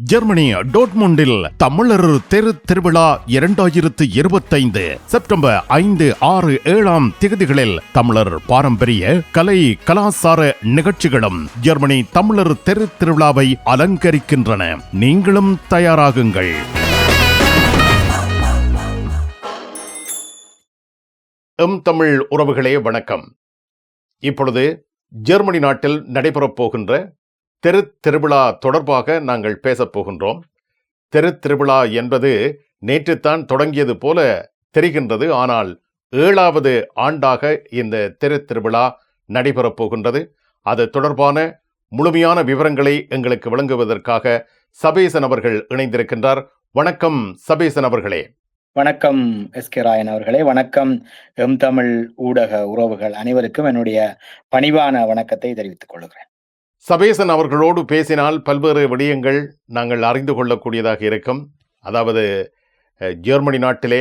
Germany டோட்முண்டில் தமிழர் தெரு திருவிழா இரண்டாயிரத்து இருபத்தைந்து செப்டம்பர் ஐந்து ஆறு ஏழாம் திகதிகளில் தமிழர் பாரம்பரிய கலை கலாசார நிகழ்ச்சிகளும் ஜெர்மனி தமிழர் தெரு திருவிழாவை அலங்கரிக்கின்றன. நீங்களும் தயாராகுங்கள். எம் தமிழ் உறவுகளே வணக்கம். இப்பொழுது ஜெர்மனி நாட்டில் நடைபெறப் போகின்ற தெரு திருவிழா தொடர்பாக நாங்கள் பேசப் போகின்றோம் தெரு திருவிழா என்பது நேற்றுத்தான் தொடங்கியது போல தெரிகின்றது. ஆனால் ஏழாவது ஆண்டாக இந்த தெரு திருவிழா நடைபெறப் போகின்றது. அது தொடர்பான முழுமையான விவரங்களை எங்களுக்கு வழங்குவதற்காக சபேசன் அவர்கள் இணைந்திருக்கின்றார். வணக்கம் சபேசன் அவர்களே. வணக்கம் எஸ் கே ராயன் அவர்களே. வணக்கம் எம் தமிழ் ஊடக உறவுகள் அனைவருக்கும் என்னுடைய பணிவான வணக்கத்தை தெரிவித்துக் கொள்கிறேன். சபேசன் அவர்களோடு பேசினால் பல்வேறு விடயங்கள் நாங்கள் அறிந்து கொள்ளக்கூடியதாக இருக்கும். அதாவது ஜெர்மனி நாட்டிலே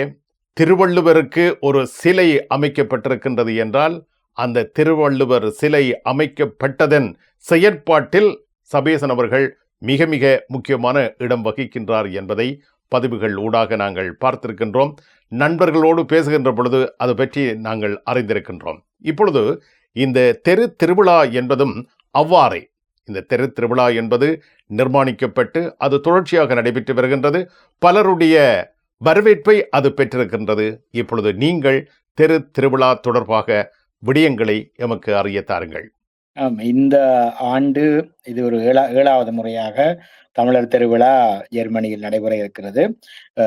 திருவள்ளுவருக்கு ஒரு சிலை அமைக்கப்பட்டிருக்கின்றது என்றால் அந்த திருவள்ளுவர் சிலை அமைக்கப்பட்டதன் செயற்பாட்டில் சபேசன் அவர்கள் மிக மிக முக்கியமான இடம் வகிக்கின்றார் என்பதை பதிவுகள் ஊடாக நாங்கள் பார்த்திருக்கின்றோம். நண்பர்களோடு பேசுகின்ற பொழுது அது பற்றி நாங்கள் அறிந்திருக்கின்றோம். இப்பொழுது இந்த தெரு திருவிழா என்பதும் அவ்வாறே. இந்த தெரு திருவிழா என்பது நிர்மாணிக்கப்பட்டு அது தொடர்ச்சியாக நடைபெற்று வருகின்றது. பலருடைய வரவேற்பை அது பெற்றிருக்கின்றது. இப்பொழுது நீங்கள் தெரு திருவிழா தொடர்பாக விடயங்களை எமக்கு அறிய தாருங்கள். ஆம், இந்த ஆண்டு இது ஒரு ஏழா ஏழாவது முறையாக தமிழர் திருவிழா ஜெர்மனியில் நடைபெற இருக்கிறது.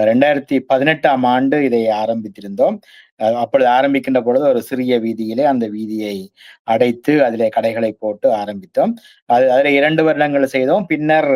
ரெண்டாயிரத்தி பதினெட்டாம் ஆண்டு இதை ஆரம்பித்திருந்தோம். அப்பொழுது ஆரம்பிக்கின்ற பொழுது ஒரு சிறிய வீதியிலே அந்த வீதியை அடைத்து அதிலே கடைகளை போட்டு ஆரம்பித்தோம். அது அதில் இரண்டு வருடங்கள் செய்தோம். பின்னர்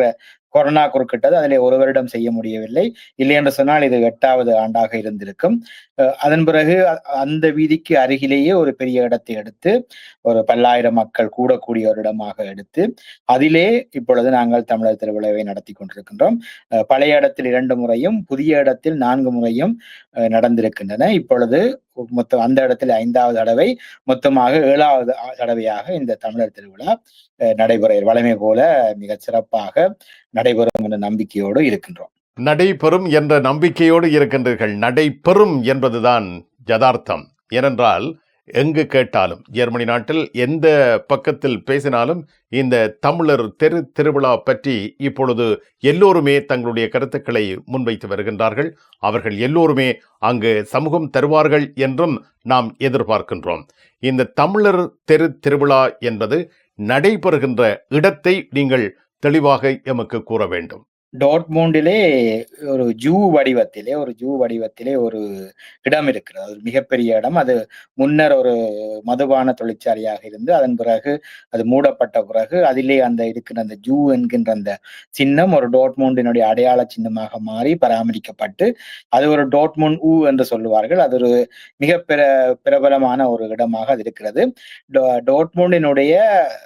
கொரோனா குறுக்கிட்டது அதிலே ஒரு வருடம் செய்ய முடியவில்லை. இல்லை என்று சொன்னால் இது எட்டாவது ஆண்டாக இருந்திருக்கும். அஹ் அதன் பிறகு அ- அந்த வீதிக்கு அருகிலேயே ஒரு பெரிய இடத்தை எடுத்து ஒரு பல்லாயிரம் மக்கள் கூடக்கூடிய ஒரு இடமாக எடுத்து அதிலே இப்பொழுது நாங்கள் தமிழர் திருவிழாவை நடத்தி கொண்டிருக்கின்றோம். அஹ் பழைய இடத்தில் இரண்டு முறையும் புதிய இடத்தில் நான்கு முறையும் அஹ் நடந்திருக்கின்றன. இப்பொழுது மொத்தம் அந்த இடத்தில் ஐந்தாவது தடவை மொத்தமாக ஏழாவது ஆ- தடவையாக இந்த தமிழர் திருவிழா அஹ் நடைபெற வளமை போல மிக சிறப்பாக நடைபெறும் என்ற நம்பிக்கையோடு இருக்கின்றோம். நடைபெறும் என்ற நம்பிக்கையோடு இருக்கின்றீர்கள். நடைபெறும் என்பதுதான் யதார்த்தம். ஏனென்றால் எங்கு கேட்டாலும் ஜெர்மனி நாட்டில் எந்த பக்கத்தில் பேசினாலும் இந்த தமிழர் தெரு திருவிழா பற்றி இப்பொழுது எல்லோருமே தங்களுடைய கருத்துக்களை முன்வைத்து வருகின்றார்கள். அவர்கள் எல்லோருமே அங்கு சமூகம் தருவார்கள் என்றும் நாம் எதிர்பார்க்கின்றோம். இந்த தமிழர் தெரு திருவிழா என்பது நடைபெறுகின்ற இடத்தை நீங்கள் தெளிவாக எமக்கு கூற வேண்டும். டோட்மூண்டிலே ஒரு ஜூ வடிவத்திலே ஒரு ஜூ வடிவத்திலே ஒரு இடம் இருக்கிறது. அது மிகப்பெரிய இடம். அது முன்னர் ஒரு மதுபான தொழிற்சாலையாக இருந்து அதன் பிறகு அது மூடப்பட்ட பிறகு அதிலே அந்த இருக்கிற அந்த ஜூ என்கின்ற அந்த சின்னம் ஒரு டோட்மூண்டினுடைய அடையாள சின்னமாக மாறி பராமரிக்கப்பட்டு அது ஒரு டோட்மோன் ஊ என்று சொல்லுவார்கள். அது ஒரு மிக பிர பிரபலமான ஒரு இடமாக அது இருக்கிறது. டோ- டோட்மூண்டினுடைய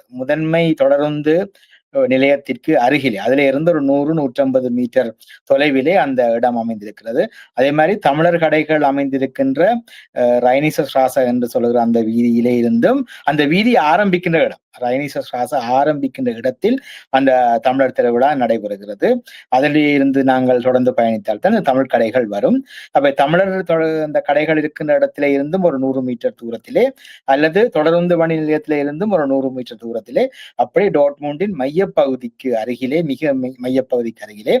முதன்மை தொடர்ந்து நிலையத்திற்கு அருகிலே அதுல இருந்து ஒரு நூறு நூற்றம்பது மீட்டர் தொலைவிலே அந்த இடம் அமைந்திருக்கிறது. அதே மாதிரி தமிழர் கடைகள் அமைந்திருக்கின்ற ரைனிச ஸ்ராச என்று சொல்லுகிற அந்த வீதியிலே இருந்தும் அந்த வீதி ஆரம்பிக்கின்ற இடம் ரைனிச ஸ்ராச ஆரம்பிக்கின்ற இடத்தில் அந்த தமிழர் திருவிழா நடைபெறுகிறது. அதிலே இருந்து நாங்கள் தொடர்ந்து பயணித்தால் தான் தமிழ் கடைகள் வரும். அப்ப தமிழர் அந்த கடைகள் இருக்கின்ற இடத்திலே இருந்தும் ஒரு நூறு மீட்டர் தூரத்திலே அல்லது தொடர்ந்து வணி நிலையத்திலே இருந்தும் ஒரு நூறு மீட்டர் தூரத்திலே அப்படி டோட்மூண்டின் மையப்பகுதிக்கு அருகிலே மிக மையப்பகுதிக்கு அருகிலே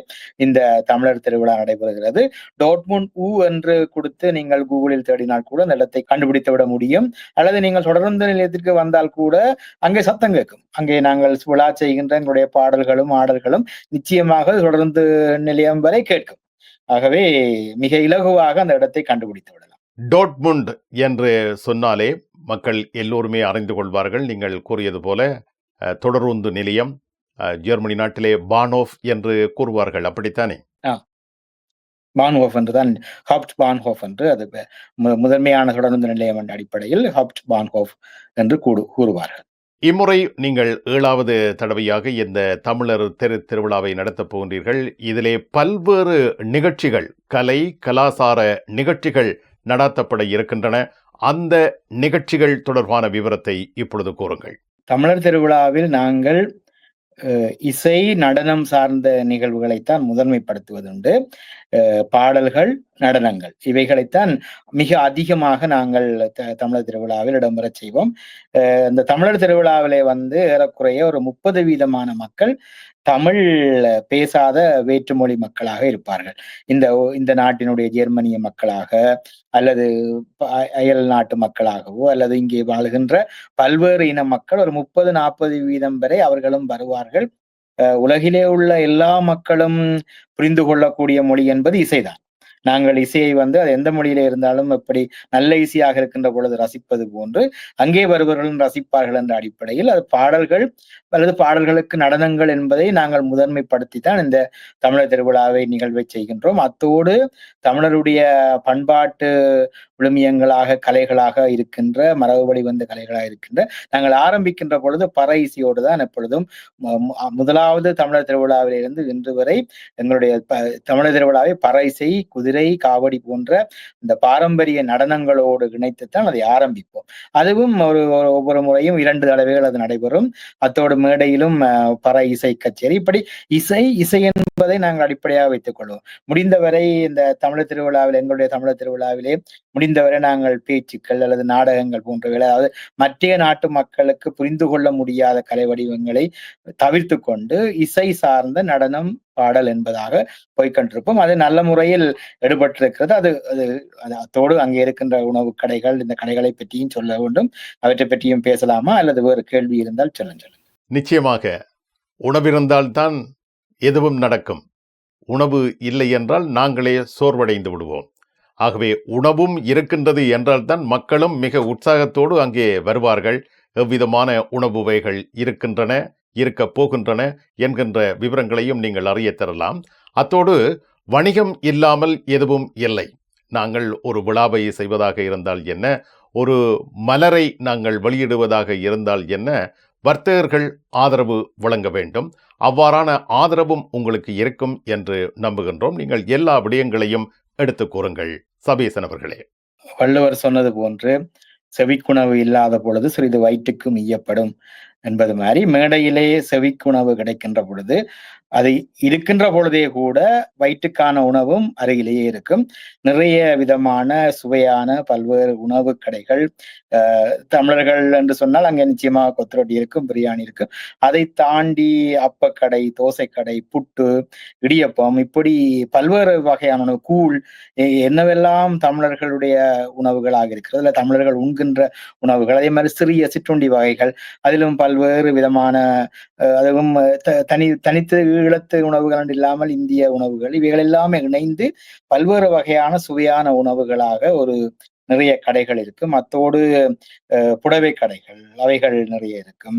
இந்த தமிழர் திருவிழா நடைபெறுகிறது. டோட்மூண்ட் ஊ என்று கொடுத்து நீங்கள் கூகுளில் தேடினால் கூட அந்த இடத்தை கண்டுபிடித்து விட முடியும். அல்லது நீங்கள் தொடர்ந்து நிலையத்திற்கு வந்தால் கூட அங்கே சத்தம் கேட்கும். அங்கே நாங்கள் விழா செய்கின்ற எங்களுடைய பாடல்களும் ஆடல்களும் நிச்சயமாக தொடர்ந்து நிலையம் வரை கேட்கும். ஆகவே மிக இலகுவாக அந்த இடத்தை கண்டுபிடித்து விடலாம். டோட்முண்ட் என்று சொன்னாலே மக்கள் எல்லோருமே அறிந்து கொள்வார்கள். நீங்கள் கூறியது போல அஹ், தொடருந்து நிலையம் ஜெர்மனி நாட்டிலே பானோஃப் என்று கூறுவார்கள். அப்படித்தானே? பான்ஹோஃப் என்று தான் ஹப்ட் பான்ஹோஃப் என்று அது முதன்மையான தொடர்ந்து நிலையம் என்ற அடிப்படையில் ஹப்ட் பான்ஹோஃப் என்று கூடு கூறுவார்கள். இம்முறை நீங்கள் ஏழாவது தடவையாக இந்த தமிழர் தெரு திருவிழாவை நடத்தப் போகின்றீர்கள். இதிலே பல்வேறு நிகழ்ச்சிகள் கலை கலாசார நிகழ்ச்சிகள் நடாத்தப்பட இருக்கின்றன. அந்த நிகழ்ச்சிகள் தொடர்பான விவரத்தை இப்பொழுது கூறுங்கள். தமிழர் திருவிழாவில் நாங்கள் இசை நடனம் சார்ந்த நிகழ்வுகளைத்தான் முதன்மைப்படுத்துவதுண்டு. பாடல்கள் நடனங்கள் இவைகளைத்தான் மிக அதிகமாக நாங்கள் த- தமிழர் திருவிழாவில் இடம்பெறச் செய்வோம். அஹ், இந்த தமிழர் திருவிழாவிலே வந்து ஏறக்குறைய ஒரு முப்பது வீதமான மக்கள் தமிழ் பேசாத வேற்றுமொழி மக்களாக இருப்பார்கள். இந்த இந்த நாட்டினுடைய ஜெர்மனிய மக்களாக அல்லது அ- அயல் நாட்டு மக்களாகவோ அல்லது இங்கே வாழுகின்ற பல்வேறு இன மக்கள் ஒரு முப்பது நாற்பது வீதம் வரை அவர்களும் வருவார்கள். அஹ் உலகிலே உள்ள எல்லா மக்களும் புரிந்து கொள்ளக்கூடிய மொழி என்பது இசைதான். நாங்கள் இசையை வந்து அது எந்த மொழியில இருந்தாலும் எப்படி நல்ல இசையாக இருக்கின்ற பொழுது ரசிப்பது போன்று அங்கே வருபவர்களும் ரசிப்பார்கள் என்ற அடிப்படையில் அது பாடல்கள் அல்லது பாடல்களுக்கு நடனங்கள் என்பதை நாங்கள் முதன்மைப்படுத்தி தான் இந்த தமிழர் திருவிழாவை நிகழ்வை செய்கின்றோம். அத்தோடு தமிழருடைய பண்பாட்டு விழுமியங்களாக கலைகளாக இருக்கின்ற மரபுபடி வந்த கலைகளாக இருக்கின்ற நாங்கள் ஆரம்பிக்கின்ற பொழுது பற இசையோடு தான் எப்பொழுதும் முதலாவது தமிழர் திருவிழாவிலிருந்து இன்று வரை எங்களுடைய தமிழர் திருவிழாவை பற இசை குதிரை காவடி போன்ற இந்த பாரம்பரிய நடனங்களோடு இணைத்துத்தான் அதை ஆரம்பிப்போம். அதுவும் ஒரு ஒவ்வொரு முறையும் இரண்டு தடவைகள் அது நடைபெறும். அத்தோடு மேடையிலும் பற இசை கச்சேரி. இப்படி இசை இசை என்பதை நாங்கள் அடிப்படையாக வைத்துக் கொள்வோம். முடிந்தவரை இந்த தமிழர் திருவிழாவில் எங்களுடைய தமிழர் திருவிழாவிலே முடிந்தவரை நாங்கள் பேச்சுக்கள் அல்லது நாடகங்கள் போன்றவை அதாவது மற்ற நாட்டு மக்களுக்கு புரிந்து கொள்ள முடியாத கலை வடிவங்களை தவிர்த்து கொண்டு இசை சார்ந்த நடனம் பாடல் என்பதாக போய்கொண்டிருப்போம் அது நல்ல முறையில் எடுபட்டிருக்கிறது. அது அது அது அத்தோடு அங்கே இருக்கின்ற உணவு கடைகள் இந்த கடைகளை பற்றியும் சொல்ல வேண்டும். அவற்றை பற்றியும் பேசலாமா? அல்லது வேறு கேள்வி இருந்தால் சொல்லுங்க சொல்லுங்க நிச்சயமாக உணவிருந்தால்தான் எதுவும் நடக்கும். உணவு இல்லை என்றால் நாங்களே சோர்வடைந்து விடுவோம். ஆகவே உணவும் இருக்கின்றது என்றால்தான் மக்களும் மிக உற்சாகத்தோடு அங்கே வருவார்கள். எவ்விதமான உணவு வகைகள் இருக்கின்றன? இருக்கப் போகின்றன என்கின்ற விவரங்களையும் நீங்கள் அறிய தரலாம். அத்தோடு வணிகம் இல்லாமல் எதுவும் இல்லை. நாங்கள் ஒரு விழாவை செய்வதாக இருந்தால் என்ன? ஒரு மலரை நாங்கள் வெளியிடுவதாக இருந்தால் என்ன? வர்த்தகர்கள் ஆதரவு வழங்க வேண்டும். அவ்வாறான ஆதரவும் உங்களுக்கு இருக்கும் என்று நம்புகின்றோம். நீங்கள் எல்லா விடயங்களையும் எடுத்துக் கூறுங்கள். சபீசன் அவர்களே. வள்ளுவர் சொன்னது போன்று செவிக்குணவு இல்லாத பொழுது சிறிது வயிற்றுக்கும் ஈயப்படும். என்பது மாதிரி மேடையிலேயே செவிக்குணவு கிடைக்கின்ற பொழுது அது இருக்கின்ற பொழுதே கூட வயிற்றுக்கான உணவும் அருகிலேயே இருக்கும். நிறைய விதமான சுவையான பல்வேறு உணவு கடைகள் தமிழர்கள் என்று சொன்னால் அங்கே நிச்சயமாக கொத்தரொட்டி இருக்கும் பிரியாணி இருக்கும். அதை தாண்டி அப்பக்கடை தோசைக்கடை புட்டு இடியப்பம் இப்படி பல்வேறு வகையான உணவு கூழ் என்னவெல்லாம் தமிழர்களுடைய உணவுகளாக இருக்கிறது. இல்லை தமிழர்கள் உண்கின்ற உணவுகள் அதே மாதிரி சிறிய சிற்றுண்டி வகைகள் அதிலும் பல்வேறு விதமான அதுவும் தனி தனித்து ஈழத்து உணவுகள் இல்லாமல் இந்திய உணவுகள். இவைகள் எல்லாமே இணைந்து பல்வேறு வகையான சுவையான உணவுகளாக ஒரு நிறைய கடைகள் இருக்கும். அத்தோடு புடவை கடைகள் அவைகள் நிறைய இருக்கும்.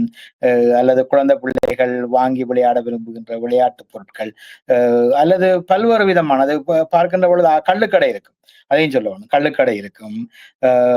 அல்லது குழந்தை பிள்ளைகள் வாங்கி விளையாட விரும்புகின்ற விளையாட்டு பொருட்கள் அல்லது பல்வேறு விதமானது பார்க்கின்ற பொழுது கள்ளுக்கடை இருக்கும். அதையும் சொல்லணும் கள்ளுக்கடை இருக்கும்.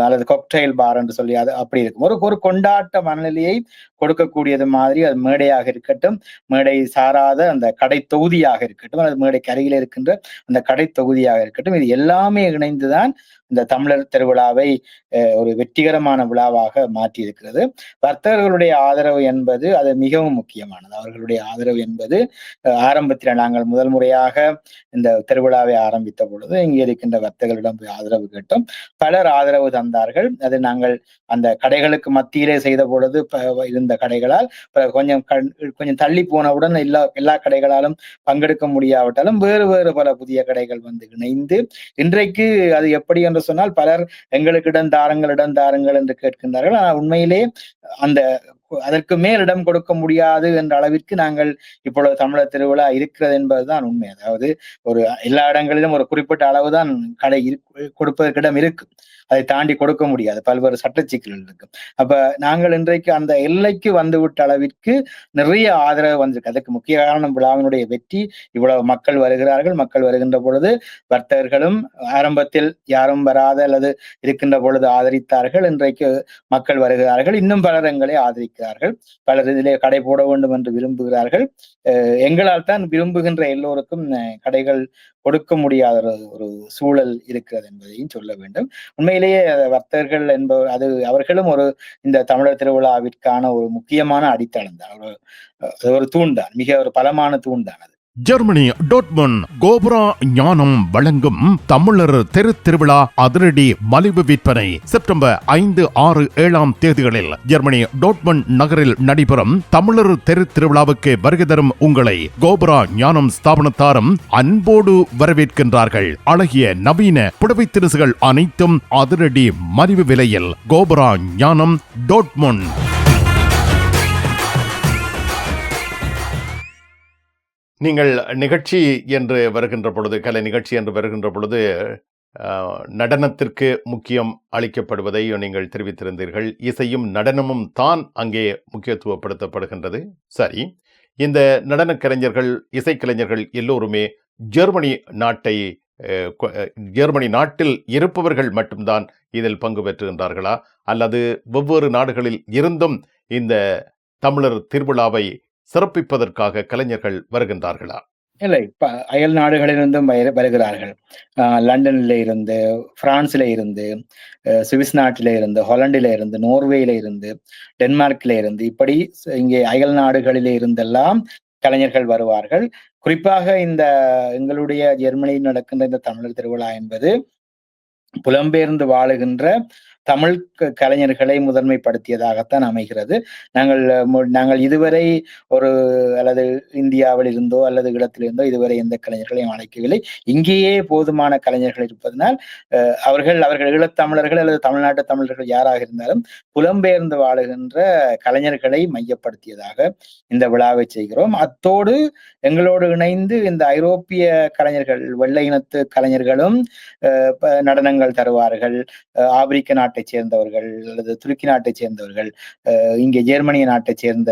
அல்லது கொக்டைல் பார் என்று சொல்லி அது அப்படி இருக்கும். ஒரு ஒரு கொண்டாட்ட மனநிலையை கொடுக்கக்கூடியது மாதிரி அது மேடையாக இருக்கட்டும் மேடை சாராத அந்த கடை தொகுதியாக இருக்கட்டும் அல்லது மேடைக்கு அருகில் இருக்கின்ற அந்த கடை தொகுதியாக இருக்கட்டும் இது எல்லாமே இணைந்துதான் இந்த தமிழர் திருவிழாவை அஹ், ஒரு வெற்றிகரமான விழாவாக மாற்றி இருக்கிறது வர்த்தகர்களுடைய ஆதரவு என்பது அது மிகவும் முக்கியம். முக்கியமானது. அவர்களுடைய ஆதரவு என்பது ஆரம்பத்தில் நாங்கள் முதல் முறையாக இந்த திருவிழாவை ஆரம்பித்த பொழுது இங்கே இருக்கின்ற வர்த்தகர்களிடம் போய் ஆதரவு கேட்டோம். பலர் ஆதரவு தந்தார்கள். அது நாங்கள் அந்த கடைகளுக்கு மத்தியிலே செய்த பொழுது இருந்த கடைகளால் கொஞ்சம் கொஞ்சம் தள்ளி போனவுடன் எல்லா எல்லா கடைகளாலும் பங்கெடுக்க முடியாவிட்டாலும் வேறு வேறு பல புதிய கடைகள் வந்து இணைந்து இன்றைக்கு அது எப்படி என்று சொன்னால் பலர் எங்களுக்கு இடம் தாருங்கள் இடம் தாருங்கள் என்று கேட்கின்றார்கள். ஆனால் உண்மையிலே அந்த அதற்கு மேல் இடம் கொடுக்க முடியாது என்ற அளவிற்கு நாங்கள் இப்பொழுது தமிழர் திருவிழா இருக்கிறது என்பதுதான் உண்மை. அதாவது ஒரு எல்லா இடங்களிலும் ஒரு குறிப்பிட்ட அளவுதான் கடை கொடுப்பதற்கிடம் இருக்கு. அதை தாண்டி கொடுக்க முடியாது. பல்வேறு சட்ட சிக்கல்கள் இருக்கு. அப்ப நாங்கள் இன்றைக்கு அந்த எல்லைக்கு வந்துவிட்ட அளவிற்கு நிறைய ஆதரவு வந்திருக்கு. அதுக்கு முக்கிய காரணம் விழாவினுடைய வெற்றி. இவ்வளவு மக்கள் வருகிறார்கள். மக்கள் வருகின்ற பொழுது வர்த்தகர்களும் ஆரம்பத்தில் யாரும் வராத அல்லது இருக்கின்ற பொழுது ஆதரித்தார்கள். இன்றைக்கு மக்கள் வருகிறார்கள். இன்னும் பலர் எங்களை ஆதரிக்கிறார்கள் இருக்கிறார்கள் பலர் இதிலே கடை போட வேண்டும் என்று விரும்புகிறார்கள். எங்களால் தான் விரும்புகின்ற எல்லோருக்கும் கடைகள் கொடுக்க முடியாத ஒரு- ஒரு சூழல் இருக்கிறது என்பதையும் சொல்ல வேண்டும். உண்மையிலேயே வர்த்தகர்கள் என்பவர் அது அவர்களும் ஒரு இந்த தமிழர் திருவிழாவிற்கான ஒரு முக்கியமான அடித்தளம் தான். ஒரு தூண்டான் ஒரு தூண் தான் மிக ஒரு பலமான தூண் தான் அது. ஜெர்மனி டோட்மன் கோபுரா ஞானம் வழங்கும் தமிழர் தெரு திருவிழா அதிரடி மலிவு விற்பனை. செப்டம்பர் ஐந்து ஆறு ஏழாம் தேதிகளில் ஜெர்மனி டோட்மன் நகரில் நடைபெறும் தமிழர் தெரு திருவிழாவுக்கு வருகை தரும் உங்களை கோபுரா ஞானம் ஸ்தாபனத்தாரும் அன்போடு வரவேற்கின்றார்கள். அழகிய நவீன புடவை திருசுகள் அனைத்தும் அதிரடி மலிவு விலையில் கோபுரா ஞானம் டோட்மன். நீங்கள் நிகழ்ச்சி என்று வருகின்ற பொழுது கலை நிகழ்ச்சி என்று வருகின்ற பொழுது நடனத்திற்கு முக்கியம் அளிக்கப்படுவதை நீங்கள் தெரிவித்திருந்தீர்கள். இசையும் நடனமும் தான் அங்கே முக்கியத்துவப்படுத்தப்படுகின்றது. சரி இந்த நடனக் கலைஞர்கள் இசைக்கலைஞர்கள் எல்லோருமே ஜெர்மனி நாட்டை ஜெர்மனி நாட்டில் இருப்பவர்கள் மட்டும்தான் இதில் பங்கு பெற்றுகின்றார்களா? அல்லது வெவ்வேறு நாடுகளில் இருந்தும் இந்த தமிழர் திருவிழாவை சிறப்பிப்பதற்காக கலைஞர்கள் வருகின்றார்களா? இல்லை இப்ப அயல் நாடுகளிலிருந்தும் வரு- வருகிறார்கள். ஆஹ் லண்டன்ல இருந்து பிரான்ஸ்ல இருந்து சுவிஸ் நாட்டில இருந்து ஹொலண்டில இருந்து நோர்வேல இருந்து டென்மார்க்ல இருந்து இப்படி இங்கே அயல் நாடுகளில இருந்தெல்லாம் கலைஞர்கள் வருவார்கள். குறிப்பாக இந்த எங்களுடைய ஜெர்மனியில் நடக்கின்ற இந்த தமிழர் திருவிழா என்பது புலம்பெயர்ந்து வாழுகின்ற தமிழ் கலைஞர்களை முதன்மைப்படுத்தியதாகத்தான் அமைகிறது. நாங்கள் நாங்கள் இதுவரை ஒரு அல்லது இந்தியாவில் இருந்தோ அல்லது இடத்திலிருந்தோ இதுவரை எந்த கலைஞர்களையும் அழைக்கவில்லை. இங்கேயே போதுமான கலைஞர்கள் இருப்பதனால் அவர்கள் அவர்கள் ஈழத்தமிழர்கள் அல்லது தமிழ்நாட்டு தமிழர்கள் யாராக இருந்தாலும் புலம்பெயர்ந்து வாழுகின்ற கலைஞர்களை மையப்படுத்தியதாக இந்த விழாவை செய்கிறோம். அத்தோடு எங்களோடு இணைந்து இந்த ஐரோப்பிய கலைஞர்கள் வெள்ளை இனத்து கலைஞர்களும் நடனங்கள் தருவார்கள். அஹ், ஆப்பிரிக்க நாட்டை சேர்ந்தவர்கள் அல்லது துருக்கி நாட்டை சேர்ந்தவர்கள் இங்கே ஜெர்மனிய நாட்டை சேர்ந்த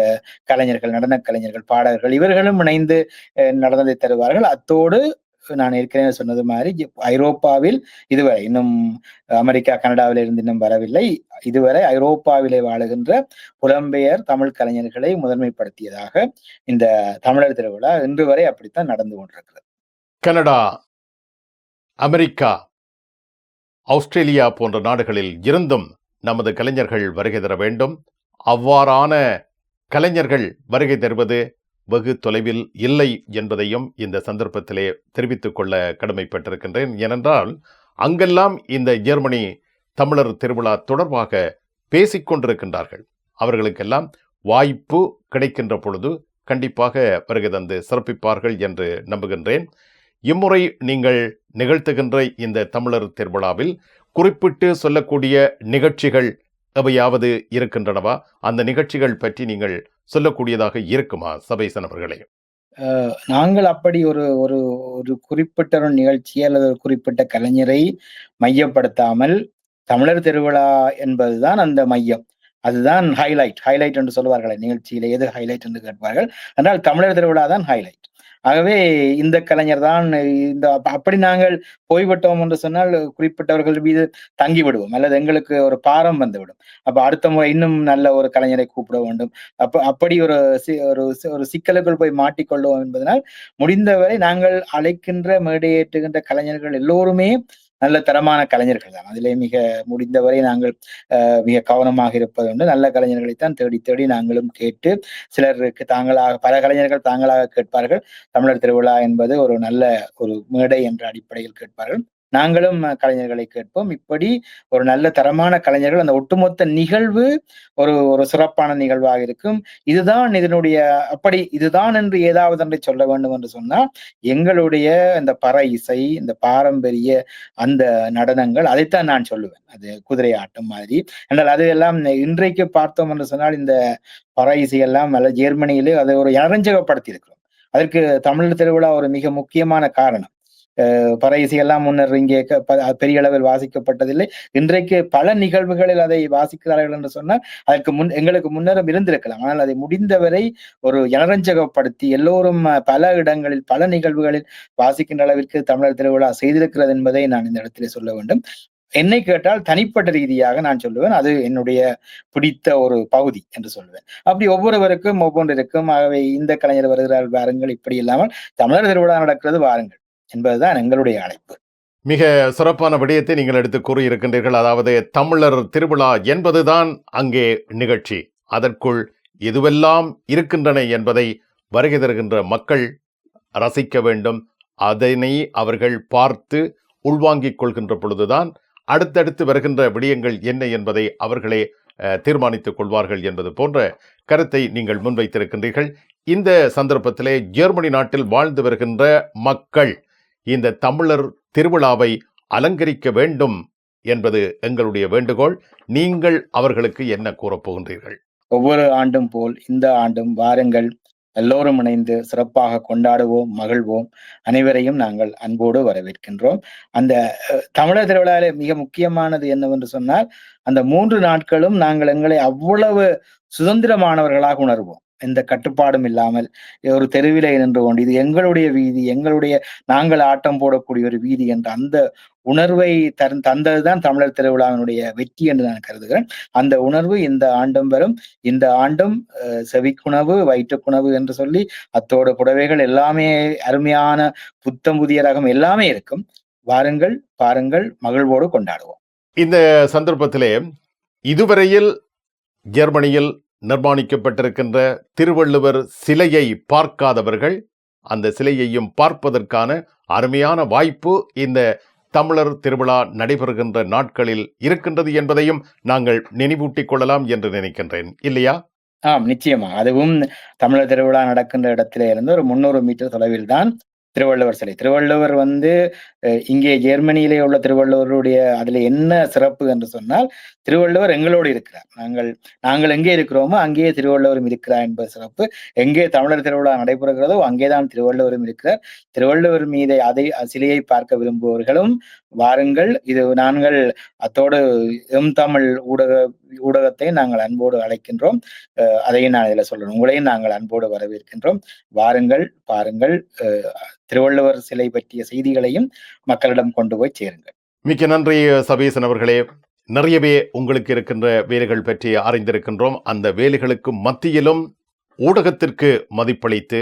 கலைஞர்கள் நடன கலைஞர்கள் பாடகர்கள் இவர்களும் இணைந்து அஹ், நடனத்தை தருவார்கள். அத்தோடு நான் ஏற்கனவே சொன்னது மாதிரி ஐரோப்பாவில் இதுவரை இன்னும் அமெரிக்கா கனடாவில இருந்து இன்னும் வரவில்லை. இதுவரை ஐரோப்பாவிலே வாழுகின்ற புலம்பெயர் தமிழ் கலைஞர்களை முதன்மைப்படுத்தியதாக இந்த தமிழர் திருவிழா இன்று வரை அப்படித்தான் நடந்து கொண்டிருக்கிறது. கனடா அமெரிக்கா ஆஸ்திரேலியா போன்ற நாடுகளில் இருந்தும் நமது கலைஞர்கள் வருகை தர வேண்டும். அவ்வாறான கலைஞர்கள் வருகை தருவது வெகு தொலைவில் இல்லை என்பதையும் இந்த சந்தர்ப்பத்திலே தெரிவித்துக் கொள்ள கடமைப்பட்டிருக்கின்றேன். ஏனென்றால் அங்கெல்லாம் இந்த ஜெர்மனி தமிழர் திருவிழா தொடர்பாக பேசிக் கொண்டிருக்கின்றார்கள். அவர்களுக்கெல்லாம் வாய்ப்பு கிடைக்கின்ற பொழுது கண்டிப்பாக வருகை தந்து சிறப்பிப்பார்கள் என்று நம்புகின்றேன். இம்முறை நீங்கள் நிகழ்த்துகின்ற இந்த தமிழர் திருவிழாவில் குறிப்பிட்டு சொல்லக்கூடிய நிகழ்ச்சிகள் எவையாவது இருக்கின்றனவா? அந்த நிகழ்ச்சிகள் பற்றி நீங்கள் சொல்லக்கூடியதாக இருக்குமா சபைசன் அவர்களே? நாங்கள் அப்படி ஒரு ஒரு ஒரு குறிப்பிட்ட ஒரு நிகழ்ச்சியை அல்லது ஒரு குறிப்பிட்ட கலைஞரை மையப்படுத்தாமல் தமிழர் திருவிழா என்பதுதான் அந்த மையம். அதுதான் ஹைலைட் ஹைலைட் என்று சொல்வார்கள் நிகழ்ச்சியில எது ஹைலைட் என்று கேட்பார்கள். ஆனால் தமிழர் திருவிழா தான் ஹைலைட் ஆகவே இந்த கலைஞர் தான் இந்த அப்படி நாங்கள் போய்விட்டோம் என்று சொன்னால் குறிப்பிட்டவர்கள் மீது தங்கி விடுவோம் அல்லது எங்களுக்கு ஒரு பாரம் வந்துவிடும். அப்ப அடுத்த முறை இன்னும் நல்ல ஒரு கலைஞரை கூப்பிட வேண்டும். அப்ப அப்படி ஒரு சி- ஒரு ஒரு சிக்கலுக்குள் போய் மாட்டிக்கொள்வோம் என்பதனால் முடிந்தவரை நாங்கள் அழைக்கின்ற மேடையேற்றுகின்ற கலைஞர்கள் எல்லோருமே நல்ல தரமான கலைஞர்கள் தான். அதிலே மிக முடிந்தவரை நாங்கள் அஹ், மிக கவனமாக இருப்பது உண்டு. நல்ல கலைஞர்களைத்தான் தேடி தேடி நாங்களும் கேட்டு சிலருக்கு தாங்களாக பல கலைஞர்கள் தாங்களாக கேட்பார்கள். தமிழர் திருவிழா என்பது ஒரு நல்ல ஒரு மேடை என்ற அடிப்படையில் கேட்பார்கள். நாங்களும் கலைஞர்களை கேட்போம். இப்படி ஒரு நல்ல தரமான கலைஞர்கள் அந்த ஒட்டுமொத்த நிகழ்வு ஒரு ஒரு சிறப்பான நிகழ்வாக இருக்கும். இதுதான் இதனுடைய அப்படி இதுதான் என்று ஏதாவது ஒன்றை சொல்ல வேண்டும் என்று சொன்னால் எங்களுடைய இந்த பற இசை இந்த பாரம்பரிய அந்த நடனங்கள் அதைத்தான் நான் சொல்லுவேன். அது குதிரை ஆட்டம் மாதிரி. என்றால் அது எல்லாம் இன்றைக்கு பார்த்தோம் என்று சொன்னால் இந்த பற இசையெல்லாம் அல்ல ஜெர்மனியிலே அதை ஒரு இரஞ்சகப்படுத்தி இருக்கிறோம் அதற்கு தமிழ் திருவிழா ஒரு மிக முக்கியமான காரணம். பற இசையெல்லாம் முன்னர் இங்கே பெரிய அளவில் வாசிக்கப்பட்டதில்லை. இன்றைக்கு பல நிகழ்வுகளில் அதை வாசிக்கிறார்கள் என்று சொன்னால் அதற்கு முன் எங்களுக்கு முன்னரும் இருந்திருக்கலாம். ஆனால் அதை முடிந்தவரை ஒரு ஜனரஞ்சகப்படுத்தி எல்லோரும் பல இடங்களில் பல நிகழ்வுகளில் வாசிக்கின்ற அளவிற்கு தமிழர் திருவிழா செய்திருக்கிறது என்பதை நான் இந்த இடத்திலே சொல்ல வேண்டும். என்னை கேட்டால் தனிப்பட்ட ரீதியாக நான் சொல்லுவேன். அது என்னுடைய பிடித்த ஒரு பகுதி என்று சொல்லுவேன். அப்படி ஒவ்வொருவருக்கும் ஒவ்வொன்றிற்கும் ஆகவே இந்த கலைஞர் வருகிறார் வாருங்கள். இப்படி இல்லாமல் தமிழர் திருவிழா நடக்கிறது வாருங்கள். என்பதுதான் எங்களுடைய அழைப்பு. மிக சிறப்பான விடயத்தை நீங்கள் எடுத்து கூறியிருக்கின்றீர்கள். அதாவது தமிழர் திருவிழா என்பதுதான் அங்கே நிகழ்ச்சி. அதற்குள் எதுவெல்லாம் இருக்கின்றன என்பதை வருகை தருகின்ற மக்கள் ரசிக்க வேண்டும். அதனை அவர்கள் பார்த்து உள்வாங்கிக் கொள்கின்ற பொழுதுதான் அடுத்தடுத்து வருகின்ற விடயங்கள் என்ன என்பதை அவர்களே தீர்மானித்துக் கொள்வார்கள் என்பது போன்ற கருத்தை நீங்கள் முன்வைத்திருக்கின்றீர்கள். இந்த சந்தர்ப்பத்திலே ஜெர்மனி நாட்டில் வாழ்ந்து வருகின்ற மக்கள் இந்த தமிழர் திருவிழாவை அலங்கரிக்க வேண்டும் என்பது எங்களுடைய வேண்டுகோள். நீங்கள் அவர்களுக்கு என்ன கூறப்போகின்றீர்கள் ஒவ்வொரு ஆண்டும் போல் இந்த ஆண்டும் வாருங்கள். எல்லோரும் இணைந்து சிறப்பாக கொண்டாடுவோம் மகிழ்வோம். அனைவரையும் நாங்கள் அன்போடு வரவேற்கின்றோம். அந்த தமிழர் திருவிழாவிலே மிக முக்கியமானது என்னவென்று சொன்னால் அந்த மூன்று நாட்களும் நாங்கள் எங்களை அவ்வளவு சுதந்திரமானவர்களாக உணர்வோம். எந்த கட்டுப்பாடும் இல்லாமல் ஒரு தெருவிலே நின்று கொண்டு இது எங்களுடைய வீதி எங்களுடைய நாங்கள் ஆட்டம் போடக்கூடிய ஒரு வீதி என்ற அந்த உணர்வை தர தந்ததுதான் தமிழர் திருவிழாவினுடைய வெற்றி என்று நான் கருதுகிறேன். அந்த உணர்வு இந்த ஆண்டும் வரும். இந்த ஆண்டும் அஹ், செவிக்குணவு வயிற்றுக்குணவு என்று சொல்லி அத்தோடு புடவைகள் எல்லாமே அருமையான புத்தம் புதிய ரகம் எல்லாமே இருக்கும். வாருங்கள் பாருங்கள் மகிழ்வோடு கொண்டாடுவோம். இந்த சந்தர்ப்பத்திலே இதுவரையில் ஜெர்மனியில் நிர்மாணிக்கப்பட்டிருக்கின்ற திருவள்ளுவர் சிலையை பார்க்காதவர்கள் அந்த சிலையையும் பார்ப்பதற்கான அருமையான வாய்ப்பு இந்த தமிழர் திருவிழா நடைபெறுகின்ற நாட்களில் இருக்கின்றது என்பதையும் நாங்கள் நினைவூட்டிக் கொள்ளலாம் என்று நினைக்கின்றேன். இல்லையா? ஆம் நிச்சயமா. அதுவும் தமிழர் திருவிழா நடக்கின்ற இடத்திலே இருந்து ஒரு முன்னூறு மீட்டர் தொலைவில் தான் திருவள்ளுவர் சிலை. திருவள்ளுவர் வந்து அஹ், இங்கே ஜெர்மனியிலே உள்ள திருவள்ளுவருடைய அதுல என்ன சிறப்பு என்று சொன்னால் திருவள்ளுவர் எங்களோடு இருக்கிறார். நாங்கள் நாங்கள் எங்கே இருக்கிறோமோ அங்கேயே திருவள்ளுவரும் இருக்கிறார் என்பது சிறப்பு. எங்கே தமிழர் திருவிழா நடைபெறுகிறதோ அங்கேதான் திருவள்ளுவரும் இருக்கிறார். திருவள்ளுவர் மீது அதை சிலையை பார்க்க விரும்புபவர்களும் வாருங்கள். இது நாங்கள் அத்தோடு எம் தமிழ் ஊடக ஊடகத்தை நாங்கள் அன்போடு அழைக்கின்றோம். அஹ் அதையும் நான் இதில் சொல்லணும். உங்களையும் நாங்கள் அன்போடு வரவேற்கின்றோம். வாருங்கள் பாருங்கள் அஹ் திருவள்ளுவர் சிலை பற்றிய செய்திகளையும் மக்களிடம் கொண்டு போய் சேருங்கள். மிக்க நன்றி சபீசன் அவர்களே. நிறையவே உங்களுக்கு இருக்கின்ற வேலைகள் பற்றி அறிந்திருக்கின்றோம். அந்த வேலைகளுக்கு மத்தியிலும் ஊடகத்திற்கு மதிப்பளித்து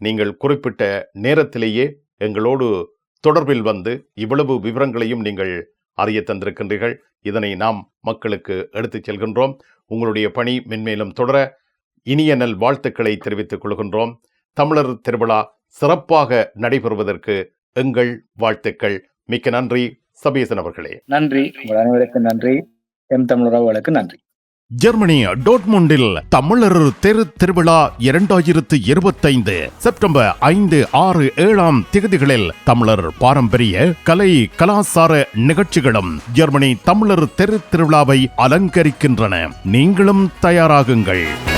நீங்கள் குறிப்பிட்ட நேரத்திலேயே எங்களோடு தொடர்பில் வந்து இவ்வளவு விவரங்களையும் நீங்கள் அறிய தந்திருக்கின்றீர்கள். இதனை நாம் மக்களுக்கு எடுத்துச் செல்கின்றோம். உங்களுடைய பணி மென்மேலும் தொடர இனிய நல் வாழ்த்துக்களை தெரிவித்துக் கொள்கின்றோம். தமிழர் திருவிழா சிறப்பாக நடைபெறுவதற்கு எங்கள் வாழ்த்துக்கள். மிக்க நன்றி. சபீசன் அவர்களே. நன்றி. உங்கள் அனைவருக்கும் நன்றி. எம். தமிழர்களுக்கு நன்றி. ஜெர்மனி டோட்முண்டில் தமிழர் தெரு திருவிழா இரண்டாயிரத்து இருபத்தைந்து செப்டம்பர் ஐந்து ஆறு ஏழாம் திகதிகளில் தமிழர் பாரம்பரிய கலை கலாசார நிகழ்ச்சிகளும் ஜெர்மனி தமிழர் தெரு திருவிழாவை அலங்கரிக்கின்றன. நீங்களும் தயாராகுங்கள்.